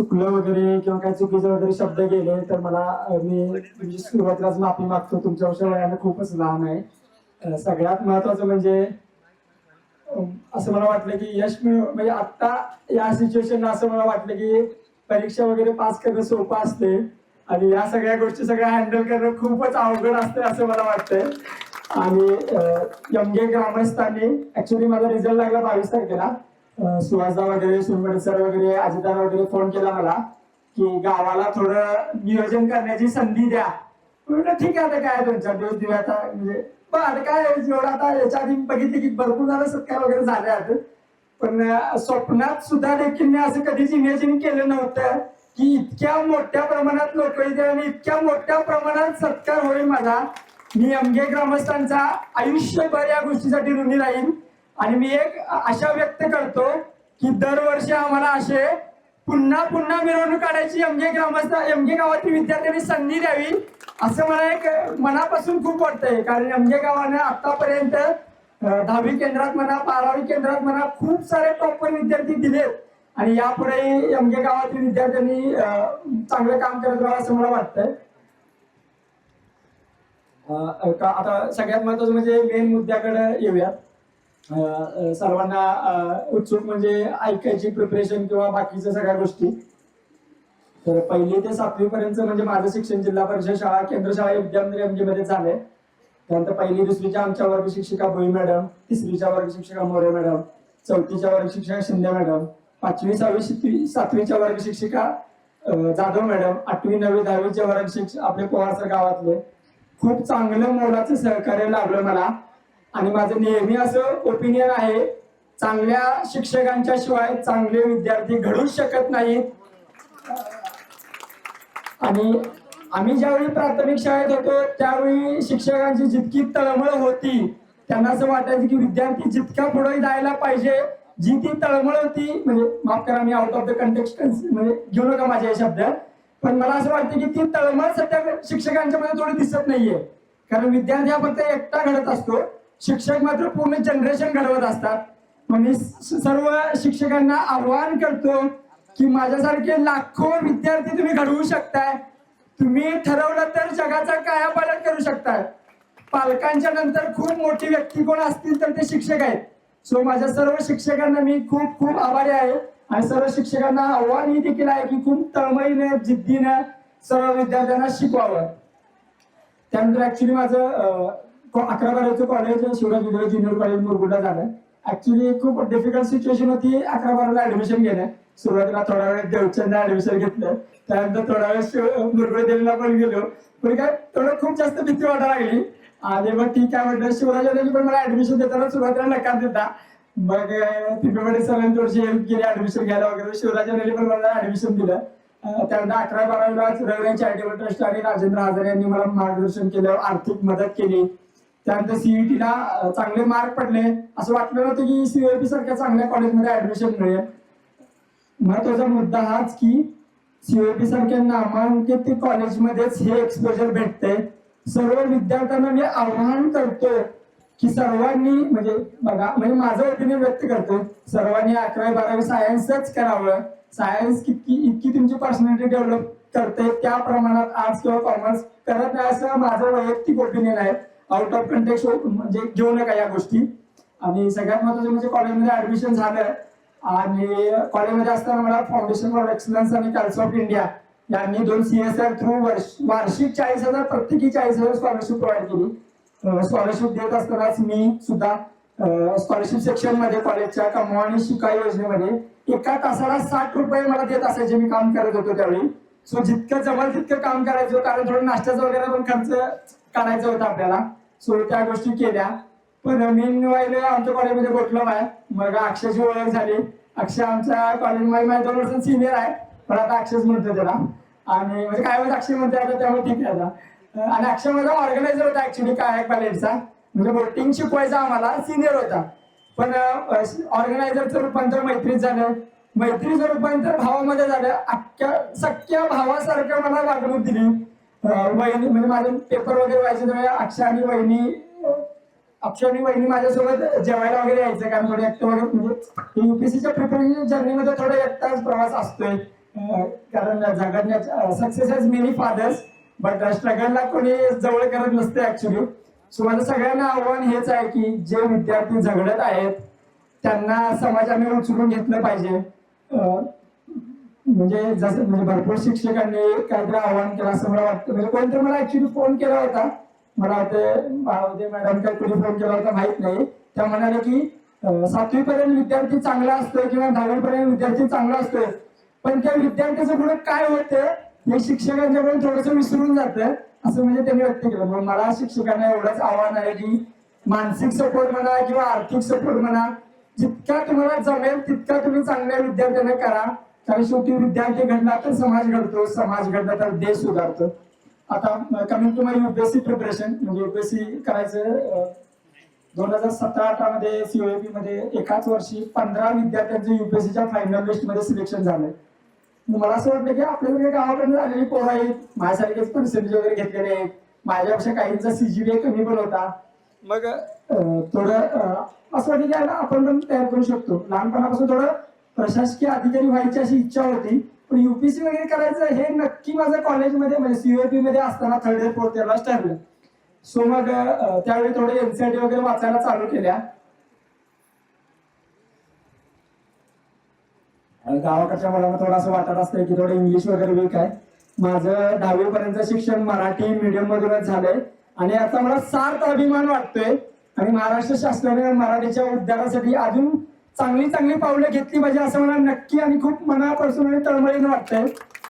चुकलं वगैरे किंवा काही चुकीचे वगैरे शब्द गेले तर मला मी म्हणजे सुरुवातीलाच माफी मागतो. तुमच्या वयानं खूपच लहान आहे. सगळ्यात महत्वाचं म्हणजे असं मला वाटलं की यश म्हणजे आता या सिच्युएशनला असं मला वाटलं की परीक्षा वगैरे पास करणं सोपं असते आणि या सगळ्या गोष्टी सगळ्या हँडल करणं खूपच अवघड असते असं मला वाटतंय. आणि यमगे ग्रामस्थांनी ऍक्च्युली माझा रिझल्ट लागला बावीस तारखेला. सुहासदा वगैरे सुनवडे सर वगैरे अजितदार वगैरे फोन केला मला की गावाला थोडं नियोजन करण्याची संधी द्या. म्हणलं ठीक आहे आता काय दोन चार दिवस देऊया आता. म्हणजे पण आता काय जेवढं आता याच्या आधी बघितले की भरपूर झालं सत्कार वगैरे झाले आहेत. पण स्वप्नात सुद्धा देखील मी असं कधीच इमॅजिन केलं नव्हतं की इतक्या मोठ्या प्रमाणात लोक येते आणि इतक्या मोठ्या प्रमाणात सत्कार होईल माझा. मी एमगे ग्रामस्थांचा आयुष्यभर या गोष्टीसाठी ऋणी राहील आणि मी एक आशा व्यक्त करतो की दरवर्षी आम्हाला असे पुन्हा पुन्हा मिरवणूक काढायची एमगे ग्रामस्थ एमगे गावातील विद्यार्थ्यांनी संधी द्यावी असं मला एक मनापासून खूप वाटतंय. कारण एमगे गावानं आतापर्यंत दहावी केंद्रात म्हणा बारावी केंद्रात म्हणा खूप सारे टॉपर विद्यार्थी दिलेत. आणि यापुढेही एमगे गावातील विद्यार्थ्यांनी चांगलं काम करत राहा असं मला वाटतंय. का- आता सगळ्यात महत्वाचं म्हणजे मेन मुद्द्याकडे येऊयात. सर्वांना उत्सुक म्हणजे ऐकायची प्रिपरेशन किंवा बाकीच्या सगळ्या गोष्टी. तर पहिली ते सातवी पर्यंत म्हणजे माझं शिक्षण जिल्हा परिषद शाळा केंद्र शाळा विद्यामंदिर एमजी मध्ये झालंय. त्यानंतर पहिली दुसरीच्या आमच्या वर्ग शिक्षिका भोई मॅडम तिसरीच्या वर्ग शिक्षिका मोरे मॅडम चौथीच्या वर्ग शिक्षिका शिंदे मॅडम पाचवी सहावी सातवीच्या वर्ग शिक्षिका जाधव मॅडम आठवी नववी दहावीच्या वर्ग शिक्षक आपले पोहासर गावातले. खूप चांगलं मोलाचं सहकार्य लाभलं मला. आणि माझं नेहमी असं ओपिनियन आहे चांगल्या शिक्षकांच्या शिवाय चांगले विद्यार्थी घडूच शकत नाहीत. आणि आम्ही ज्यावेळी प्राथमिक शाळेत होतो त्यावेळी शिक्षकांची जितकी तळमळ होती त्यांना असं वाटायचं की विद्यार्थी जितका पुढे जायला पाहिजे जी ती तळमळ होती म्हणजे माफ करा मी आउट ऑफ द कंटेक्स्ट म्हणजे घेऊ नका माझ्या हे शब्द पण मला असं वाटतं की ती तळमळ सध्या शिक्षकांच्या मध्ये थोडी दिसत नाहीये. कारण विद्यार्थी हा फक्त एकटा घडत असतो. शिक्षक मात्र पूर्ण जनरेशन घडवत असतात. मग मी सर्व शिक्षकांना आव्हान करतो की माझ्यासारखे लाखो विद्यार्थी तुम्ही घडवू शकताय. तुम्ही ठरवलं तर जगाचा कायापालट करू शकताय. पालकांच्या नंतर खूप मोठी व्यक्ती कोण असतील तर ते शिक्षक आहेत. सो माझ्या सर्व शिक्षकांना मी खूप खूप आभारी आहे. आणि सर्व शिक्षकांना आव्हान ही देखील आहे की खूप तळमळीने जिद्दीनं सर्व विद्यार्थ्यांना शिकवावं. त्यानंतर ऍक्च्युली माझं अकरा बारावीचं कॉलेज शिवराज विद्यालय ज्युनियर कॉलेज मुरगुडला झालं ऍक्च्युली खूप डिफिकल्ट सिच्युएशन होती. अकरा बाराला ऍडमिशन घेणं सुरुवातीला थोडा वेळ देवचंद ऍडमिशन घेतलं. त्यानंतर थोडा वेळ मुरगुड देवीला पण गेलो. पण काय थोडं खूप जास्त भीती वाटायला लागली. आणि मग ठीक आहे म्हटलं शिवराज विद्यालय पण मला ऍडमिशन देताना सुरुवातीला नकार देता. मग तिकडे सरांनी थोडीशी हेल्प केली ऍडमिशन घ्यायला वगैरे. शिवराजांनी पण मला ऍडमिशन दिलं. त्यानंतर अकरा बारावीला रविवारी चॅरिटेबल ट्रस्ट आणि राजेंद्र हजारे यांनी मला मार्गदर्शन केलं आर्थिक मदत केली. त्यानंतर सीईटीला चांगले मार्क पडले. असं वाटलं नव्हतं की सीईटी सारख्या चांगल्या कॉलेजमध्ये ऍडमिशन मिळेल. महत्त्वाचा मुद्दा हाच की सीओपी सारख्या नामांकित कॉलेजमध्येच हे एक्सपोजर भेटते सर्व विद्यार्थ्यांना मी आव्हान करतो की सर्वांनी म्हणजे बघा म्हणजे माझं ओपिनियन व्यक्त करतो सर्वांनी अकरावी बारावी सायन्सच करावं. सायन्स किती इतकी तुमची पर्सनॅलिटी डेव्हलप करते त्या प्रमाणात आर्ट्स किंवा कॉमर्स करत नाही असं माझं वैयक्तिक ओपिनियन आहे. आउट ऑफ कंटेक्स म्हणजे घेऊ नका या गोष्टी. आणि सगळ्यात महत्वाचं म्हणजे कॉलेजमध्ये ऍडमिशन झालं. आणि कॉलेजमध्ये असताना मला फाउंडेशन फॉर एक्सलन्स आणि कल्चर ऑफ इंडिया यांनी दोन सीएसआर थ्रू वार्षिक चाळीस हजार प्रत्येकी चाळीस हजार स्कॉलरशिप प्रोव्हाइड केली. स्कॉलरशिप देत असतानाच मी सुद्धा स्कॉलरशिप सेक्शनमध्ये कॉलेजच्या कमवा आणि शिका योजनेमध्ये एका तासाला साठ रुपये मला देत असायचे मी काम करत होतो त्यावेळी. सो जितकं जवळ तितकं काम करायचं कारण थोडं नाश्त्याचा वगैरे पण खर्च करायचा होता आपल्याला. सो त्या गोष्टी केल्या. पण मी वाहिले आमच्या कॉलेजमध्ये बोटलो आहे मग अक्षयची ओळख झाली. अक्षय आमच्या कॉलेजमध्ये माझ्या दोन वर्ष सिनियर आहे. पण आता अक्षयच म्हणतो त्याला. आणि म्हणजे काय वेळेस अक्षय म्हणते आता त्यामुळे ठीक आहे आता. आणि अक्षय माझा ऑर्गनायझर होता ऍक्च्युली काय कॉलेजचा म्हणजे बोटिंग शिकवायचा आम्हाला सिनियर होता. पण ऑर्गनायझरचं रूपांतर मैत्रीत झालं. मैत्रीचं रूपांतर भावामध्ये झालं. अख्ख्या सख्या भावासारखं मला वागणूक दिली. वहिनी म्हणजे माझे पेपर वगैरे व्हायचे त्यावेळी अक्षय आणि वहिनी अक्षय आणि वहिनी माझ्यासोबत जेवायला वगैरे यायचं कारण थोडे एकटं वगैरे म्हणजे युपीसीच्या प्रिपरेशन जर्नीमध्ये थोडा एकटाच प्रवास असतोय. कारण झगडण्याच्या success has many fathers but स्ट्रगलला कोणी जवळ करत नसते ऍक्च्युली सो माझं सगळ्यांना आव्हान हेच आहे की जे विद्यार्थी झगडत आहेत त्यांना समाजाने उचलून घेतलं पाहिजे. म्हणजे जसं म्हणजे भरपूर शिक्षकांनी काहीतरी आव्हान केलं असं मला वाटतं. म्हणजे कोणतरी मला ऍक्च्युली फोन केला होता. मला वाटतं मॅडम काय कोणी फोन केला होता माहीत नाही. त्या म्हणाले की सातवी पर्यंत विद्यार्थी चांगला असतोय किंवा दहावी पर्यंत विद्यार्थी चांगला असतोय. पण त्या विद्यार्थ्याचं पुढे काय होतं? हे शिक्षकांच्याकडून थोडस विसरून जातं. असं म्हणजे त्यांनी व्यक्त केलं. मग मला शिक्षकांना एवढंच आव्हान आहे की मानसिक सपोर्ट म्हणा किंवा आर्थिक सपोर्ट म्हणा जितका तुम्हाला जमेल तितका तुम्ही चांगल्या विद्यार्थ्यांना करा. कारण शेवटी विद्यार्थी घडला तर समाज घडतो समाज घडला तर देश सुधारतो. आता coming to my UPSC preparation म्हणजे युपीएससी करायचं दोन हजार सतरा अठरा मध्ये सीओएपी मध्ये एकाच वर्षी पंधरा विद्यार्थ्यांचं युपीएससीच्या फायनल लिस्टमध्ये सिलेक्शन झालंय. मला असं वाटतं की आपल्याकडे गावाकडे झालेली पोरं आहेत माझ्यासारखेच पर्सेंटेज वगैरे घेतलेले आहेत माझ्यापेक्षा काहींचा सीजीपीए कमी पण होता. मग थोडं असं वाटतं की आपण पण तयार करू शकतो. लहानपणापासून थोडं प्रशासकीय अधिकारी व्हायची अशी इच्छा होती पण युपीसी वगैरे करायचं हे नक्की माझं कॉलेजमध्ये म्हणजे सीओपी मध्ये असताना थर्ड इयर फोर्थ इयरलाच ठरलं सो मग त्यावेळी थोडे एनसीआरटी वगैरे वाचायला चालू केल्या. गावाकडच्या मुलांना थोडं असं वाटत असतं की थोडं इंग्लिश वगैरे वीक आहे. माझं दहावी पर्यंत शिक्षण मराठी मीडियम मधूनच झालंय. आणि आता मला सार्थ अभिमान वाटतोय. आणि महाराष्ट्र शासनाने मराठीच्या उद्धारासाठी अजून चांगली चांगली पावलं घेतली पाहिजे असं मला नक्की आणि खूप मनापासून आणि तळमळीनं वाटतंय.